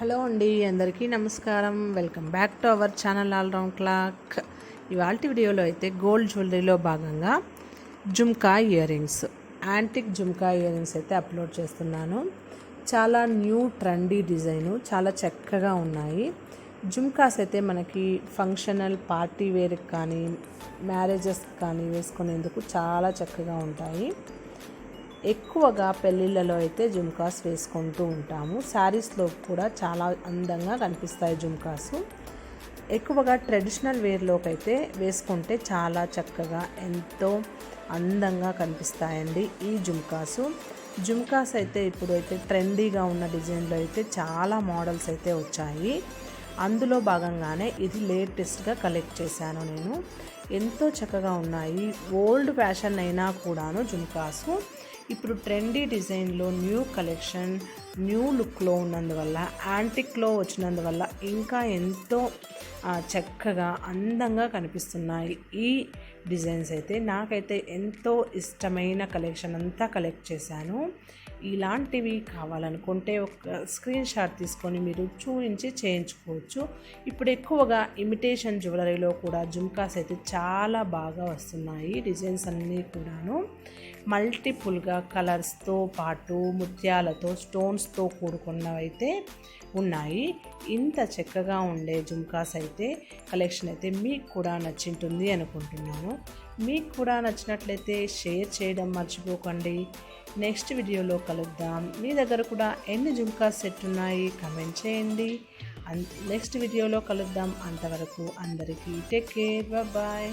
Hello అండి అందరికీ నమస్కారం. Welcome back to our channel all round clock. ఇవాళ వీడియోలో అయితే గోల్డ్ జ్యువెలరీలో భాగంగా jhumka ear rings antique jhumka ear rings అయితే అప్లోడ్ చేస్తున్నాను. చాలా న్యూ ట్రెండీ డిజైను చాలా చక్కగా ఉన్నాయి. జుమ్కాస్ అయితే మనకి ఫంక్షనల్ పార్టీ వేర్కి కానీ మ్యారేజెస్ కానీ వేసుకునేందుకు చాలా చక్కగా ఉంటాయి. ఎక్కువగా పెళ్ళిళ్ళలో అయితే జుమ్కాస్ వేసుకుంటూ ఉంటాము. శారీస్లో కూడా చాలా అందంగా కనిపిస్తాయి జుమ్కాస్. ఎక్కువగా ట్రెడిషనల్ వేర్లోకి అయితే వేసుకుంటే చాలా చక్కగా ఎంతో అందంగా కనిపిస్తాయండి ఈ జుమ్కాసు. జుమ్కాస్ అయితే ఇప్పుడు అయితే ట్రెండీగా ఉన్న డిజైన్లో అయితే చాలా మోడల్స్ అయితే వచ్చాయి. అందులో భాగంగానే ఇది లేటెస్ట్గా కలెక్ట్ చేశాను నేను. ఎంతో చక్కగా ఉన్నాయి. ఓల్డ్ ఫ్యాషన్ అయినా కూడాను జుమ్కాసు. ఇప్పుడు ట్రెండీ డిజైన్లో న్యూ కలెక్షన్ న్యూ లుక్లో ఉన్నందువల్ల యాంటిక్లో వచ్చినందువల్ల ఇంకా ఎంతో చక్కగా అందంగా కనిపిస్తున్నాయి ఈ డిజైన్స్ అయితే. నాకైతే ఎంతో ఇష్టమైన కలెక్షన్ అంతా కలెక్ట్ చేశాను. ఇలాంటివి కావాలనుకుంటే ఒక స్క్రీన్ షాట్ తీసుకొని మీరు చూపించి చేయించుకోవచ్చు. ఇప్పుడు ఎక్కువగా ఇమిటేషన్ జ్యువెలరీలో కూడా జుమ్కాస్ అయితే చాలా బాగా వస్తున్నాయి డిజైన్స్ అన్నీ కూడాను. మల్టిపుల్గా కలర్స్తో పాటు ముత్యాలతో స్టోన్స్తో కూడుకున్నవైతే ఉన్నాయి. ఇంత చక్కగా ఉండే జుమ్కాస్ అయితే కలెక్షన్ అయితే మీకు కూడా నచ్చింటుంది అనుకుంటున్నాను. మీకు కూడా నచ్చినట్లయితే షేర్ చేయడం మర్చిపోకండి. నెక్స్ట్ వీడియోలో కలుద్దాం. మీ దగ్గర కూడా ఎన్ని జుమ్కాస్ సెట్ ఉన్నాయి కమెంట్ చేయండి. నెక్స్ట్ వీడియోలో కలుద్దాం. అంతవరకు అందరికీ టేక్ కేర్. బాయ్.